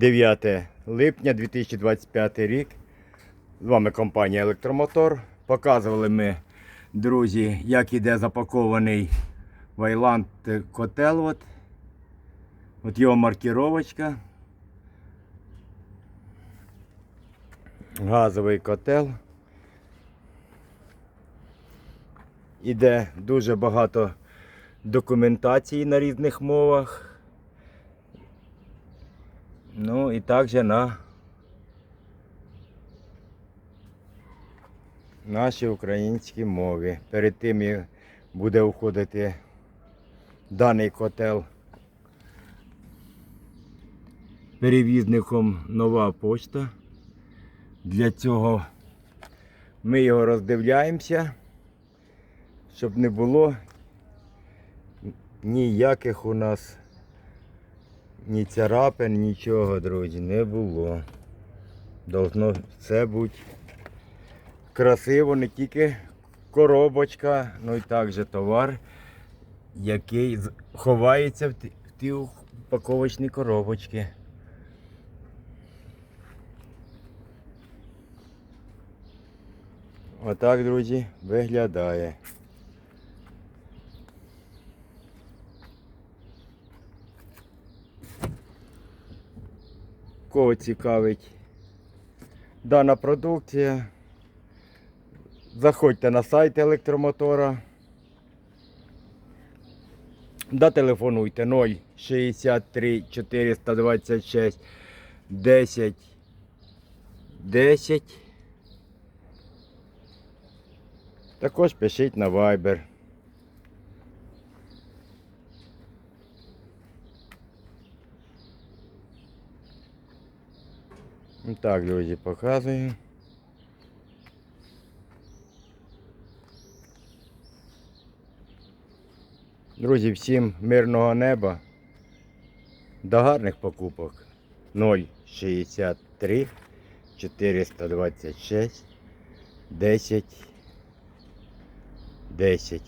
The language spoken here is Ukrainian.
9 липня 2025 рік. З вами компанія Електромотор. Показували ми, друзі, як іде запакований Вайланд котел. От, от його маркіровочка. Газовий котел. Іде дуже багато документації на різних мовах. Ну і також на нашій українській мові. Перед тим як буде входити даний котел перевізником нова почта. Для цього ми його роздивляємося, щоб не було ніяких у нас ні царапин, нічого, друзі, не було. Должно все бути красиво, не тільки коробочка, ну і також товар, який ховається в ті, в ті упаковочні коробочки. Отак, друзі, виглядає. Кого цікавить дана продукція, заходьте на сайт електромотора. Да телефонуйте 063 426 10 10. Також пишіть на Viber. Так, друзі, показую. Друзі, всім мирного неба. До гарних покупок. 063 426 10 10.